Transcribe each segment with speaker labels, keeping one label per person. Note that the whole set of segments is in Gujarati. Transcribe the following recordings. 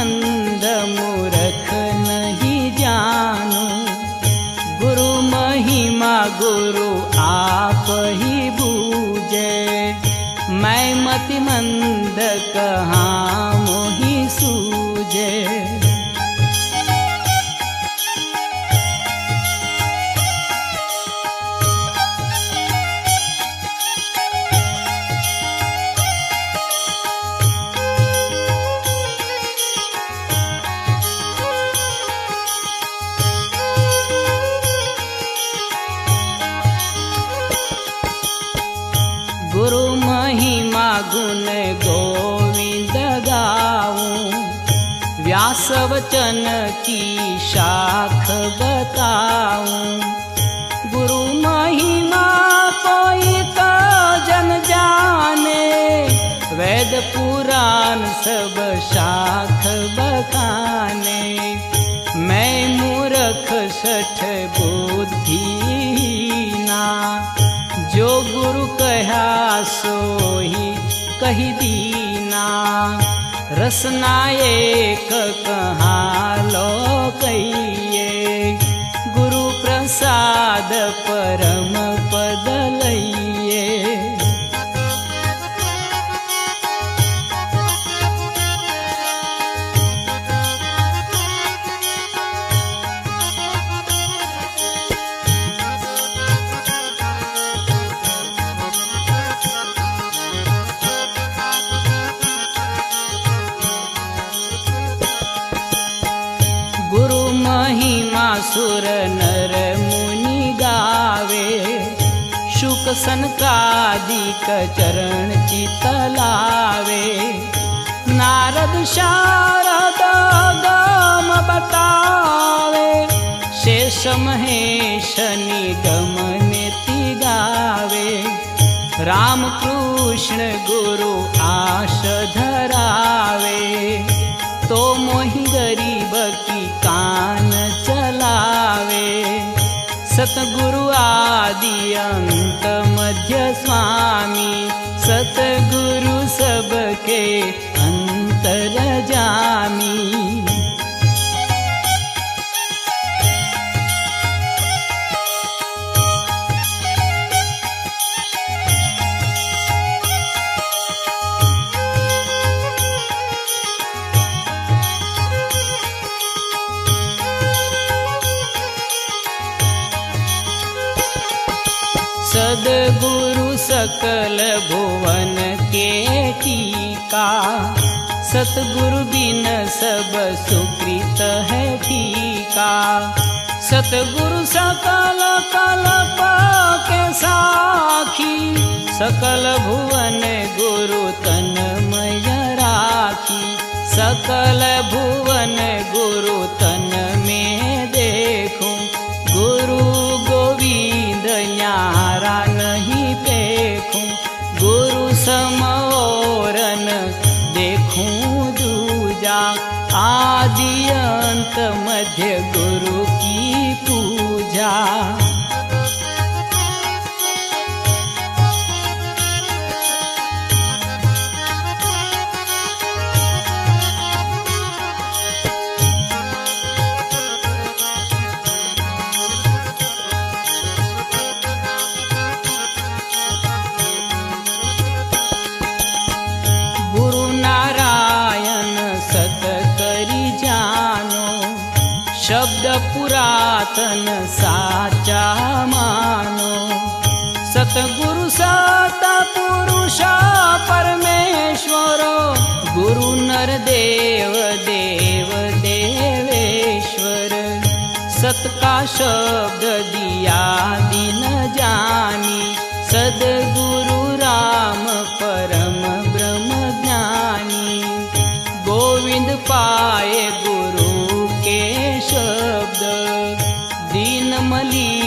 Speaker 1: मति मंद मूर्ख नहीं जानू गुरु महिमा गुरु आप ही बूझे मैं मति मंद कहाँ गुण गोविंद गाऊं। व्यास वचन की शाख बताऊँ। गुरु महिमा कोई तो जन जाने। वेद पुराण सब शाख बखाने मैं मूर्ख सठ बुद्धि ना जो गुरु कहा सोही कीना रसना एक एकं ले गुरुप्रसाद परम चरण चित लावे नारद शारद गम बतावे शेष महेश निगम नेति गावे राम कृष्ण गुरु आश धरावे सतगुरु आदि अंत मध्य स्वामी सतगुरु सबके अंतर जामी टीका सतगुरु बिन सब सुकृत है ठीका। सतगुरु सकल कलप के साखी। सकल भुवन गुरु तन मय राखी। सकल भुवन गुरु आदि अंत मध्य गुरु की पूजा पुरातन साचा मानो। सतगुरु सत पुरुष परमेश्वर गुरु नर देव देव देवेश्वर। सत का शब्द दिया दिन जानी। सदगुरु राम परम ब्रह्म ज्ञानी। गोविंद पाए गुरु के शब्द.
Speaker 2: दीनमली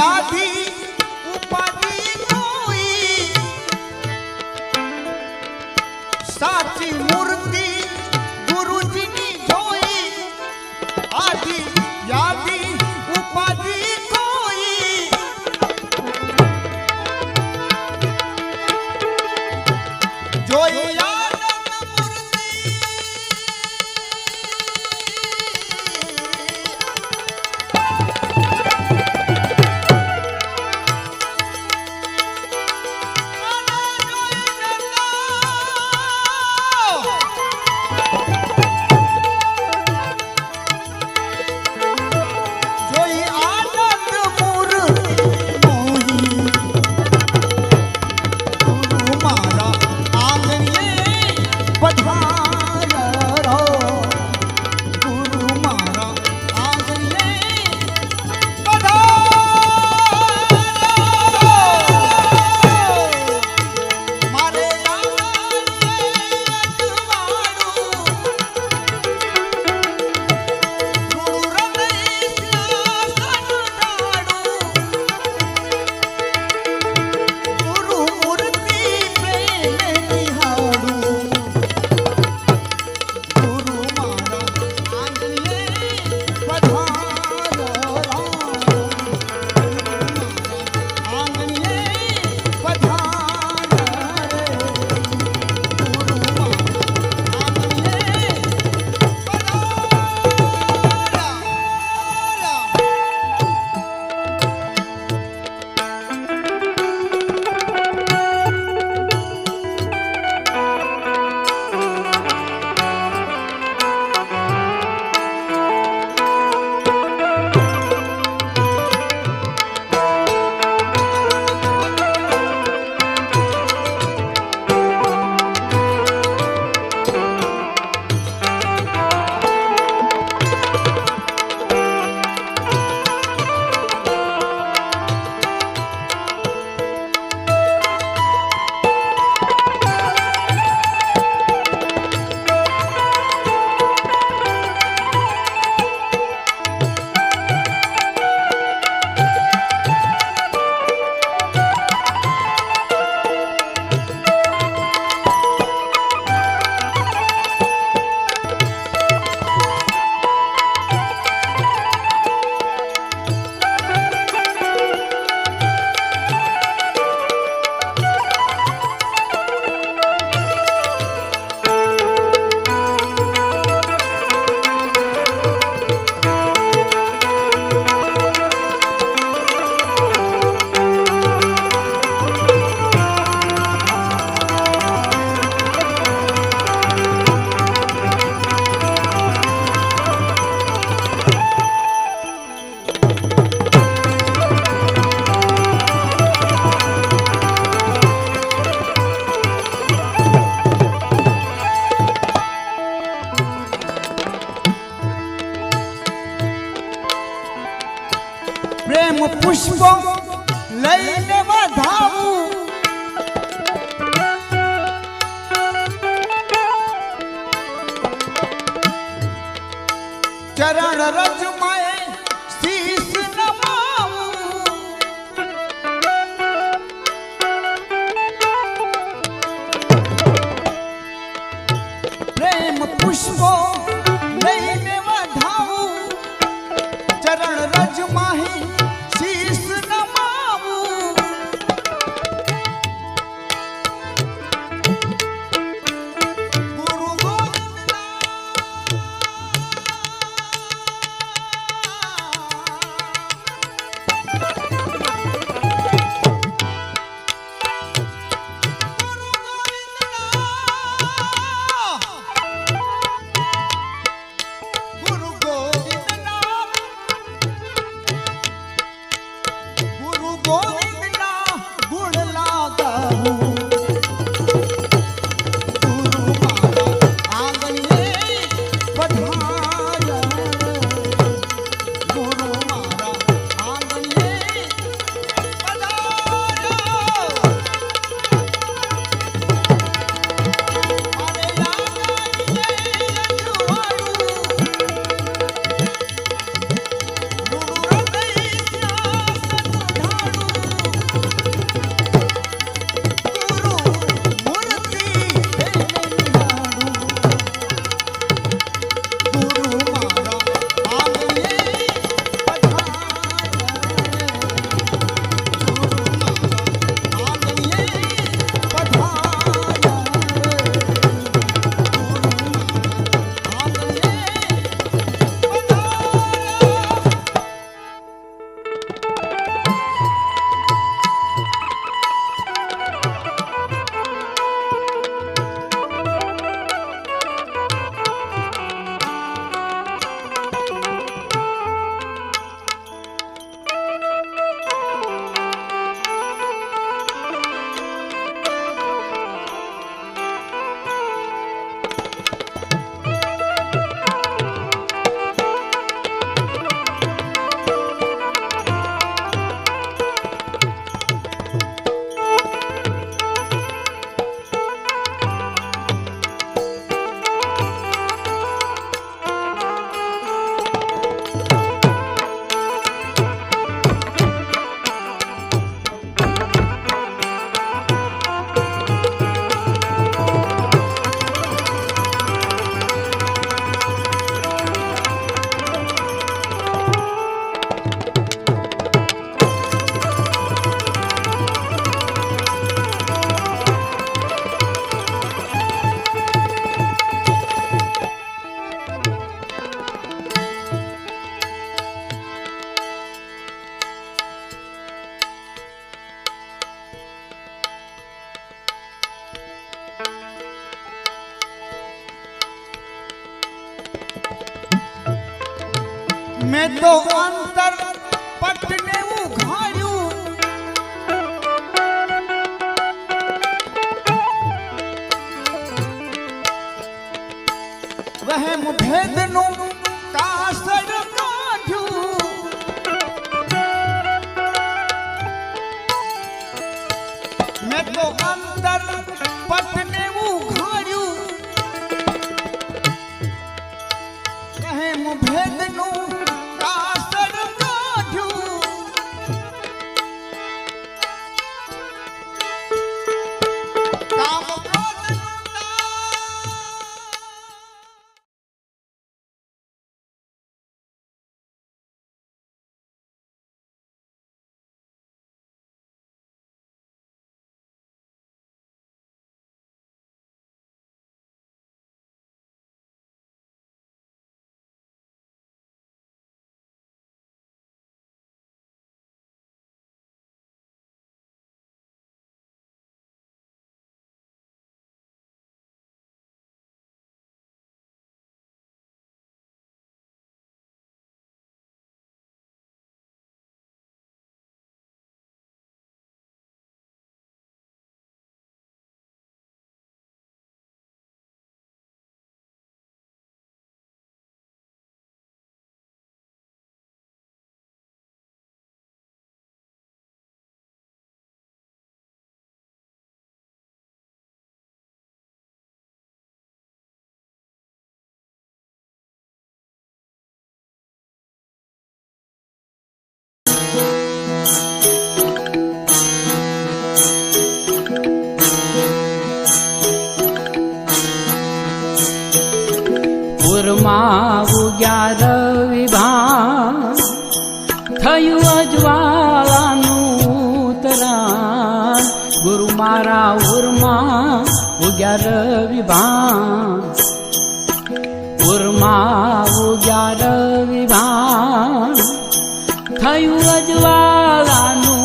Speaker 2: piada તો અંતર
Speaker 1: ઉગ્યા રવિભાન થયું અજવાળાનું તરાન. ગુરુ મારા ઉર્મા ઉગ્યા રવિભાન ઉર્મા ઉગ્યા રવિભાન થયું અજવાળાનું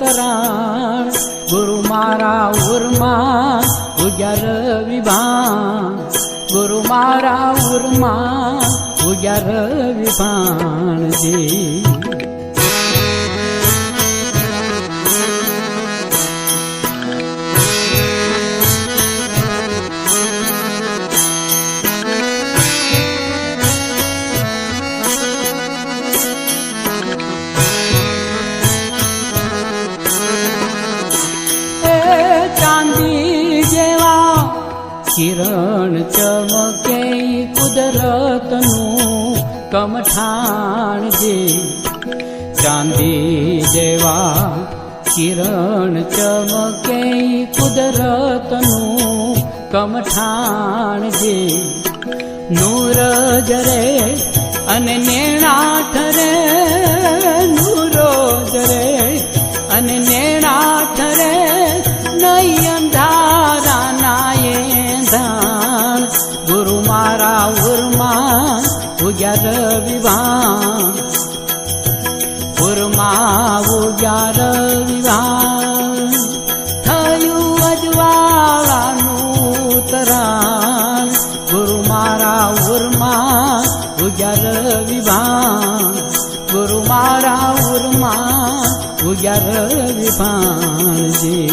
Speaker 1: તરાણ ગુરુ મારા ઉર્મા ઉગ્યા રવિભાન મારા ઉરમાં ઉગ્યા રવિ ભાણજી. કિરણ જેવા કુદરતનું કમઠાણ જે ચાંદી જેવા કિરણ ચમકે કુદરતનું કમઠાણ જે નૂર જરે અને નેણા ઠરે નૂરો જરે અને નેણા ઠરે ઉગ્યા રવિવાન ઉરમાં ઉગ્યા રવિવાન થયું અજવાળાનું તરાન ગુરુ મારા ઉરમાં ઉગ્યા રવિવાન ગુરુ મારા ઉરમાં ઉગ્યા રવિભાણજી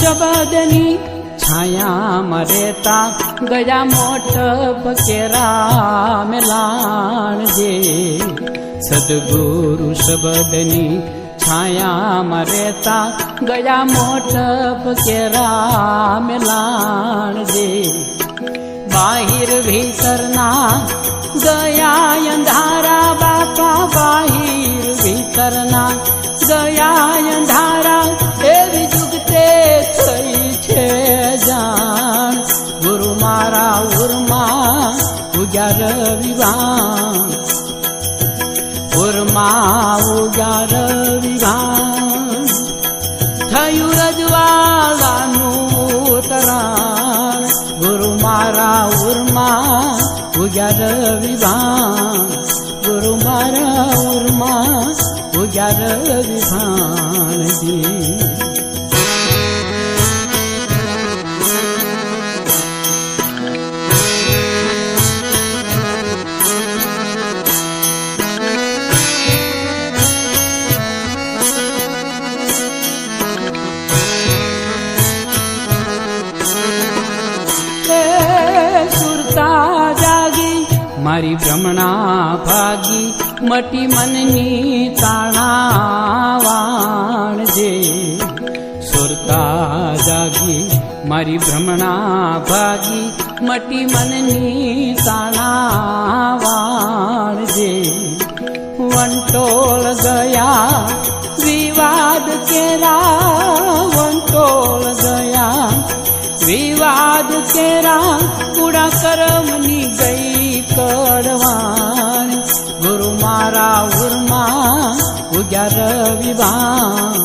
Speaker 1: શબ્દની છાયામાં રહેતા ગયા મોટ પકેરા મેલાણજે સદગુરુ શબ્દની છાયામાં રહેતા ગયા મોટ પકેરા મેલાણજે બાહિર ભીતરના ગયા અંધારા બાપા બાહિર ભીતરના ગયા અંધારા એવી જુગતે થઈ છે જાણ ગુરુ મારા ઉર્મા ઉગ્યા રવિવાન ઉર્મા ઉગ્યા રવિવાન થયું રજવાલાનું તરા મારા ઉર્મા ઉજાર વિભાન ગુરુ મારા ઉર્મા ઉજાર વિભાનજી ભ્રમણા ભાગી મટી મનની તાણાવાણ જે સુરતા જાગી મારી ભ્રમણા ભાગી મટી મનની તાણાવાણ જે વંટોળ ગયા વિવાદ કેરા, વંટોળ ગયા વિવાદ કેરા પૂરા કરમની ગઈ કડવાણ ગુરુ મારા ઉર્મા ઉજા વિભાન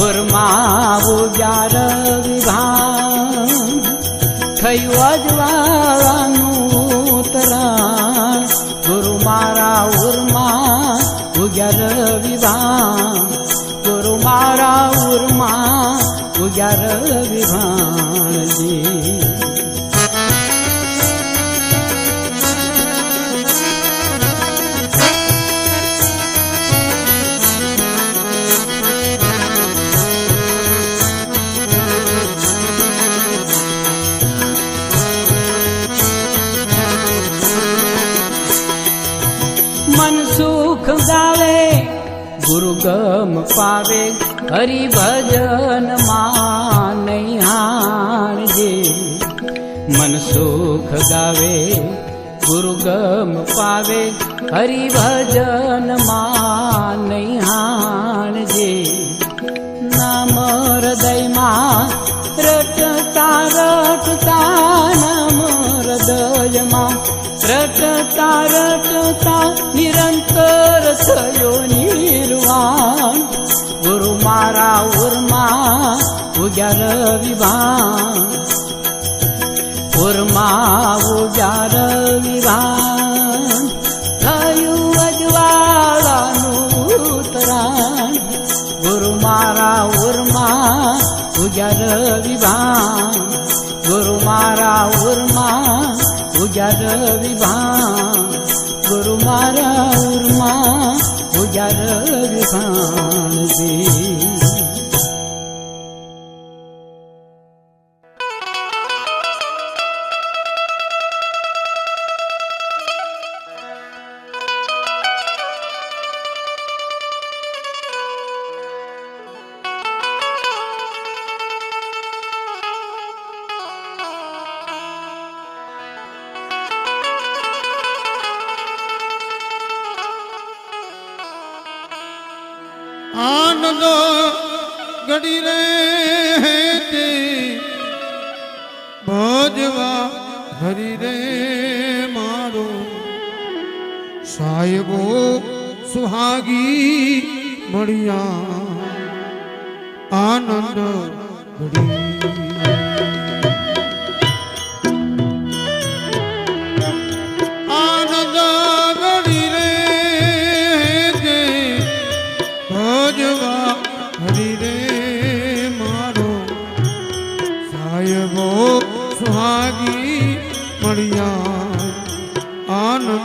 Speaker 1: ઉર્મા ઉજા વિભાન થયું અજવાનું તરાણ ગુરુ મારા ઉર્મા ઉજા વિભાન ગુરુ મારા ઉર્મા ઉજા વિભાનજી ी भजनमा नीहाने न मोरदयिमा रटता तारतता न मोरदय रटता रटता निरन्तर थयो निर्वाण। गुरु मारा उर्मा उगारविर्मा उगारविवा ઉજાર વિભાન. ગુરુ મારા ઉર્મા ઉજર વિભાન. ગુરુ મારા ઉર્મા ઉજાર વિભાનજી
Speaker 3: આનંદ ગડી રે તે. ભજવા હરી રે મારો. સાહેબો સુહાગી મળ્યા. આનંદ ઘડી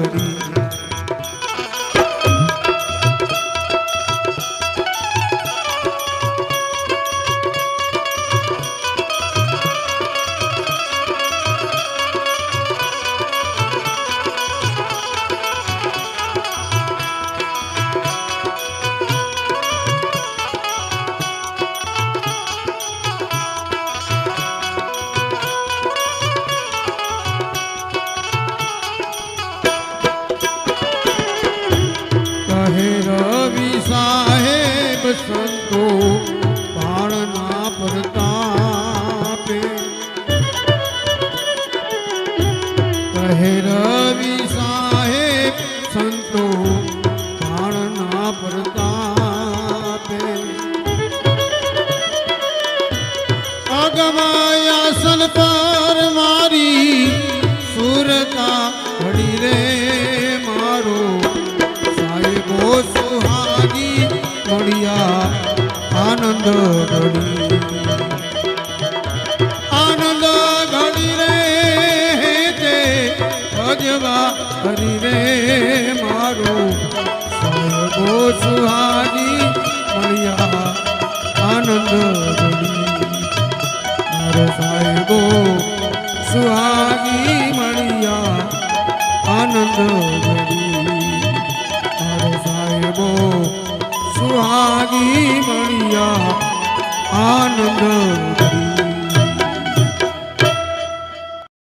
Speaker 3: Hallelujah. ગવાયા સન મારી સુરતા ઘડી રે મારો. સાહેબો સુહાગી મળ્યા આનંદ ઘડી. આનંદ ઘડી રે ભજવા હરી રે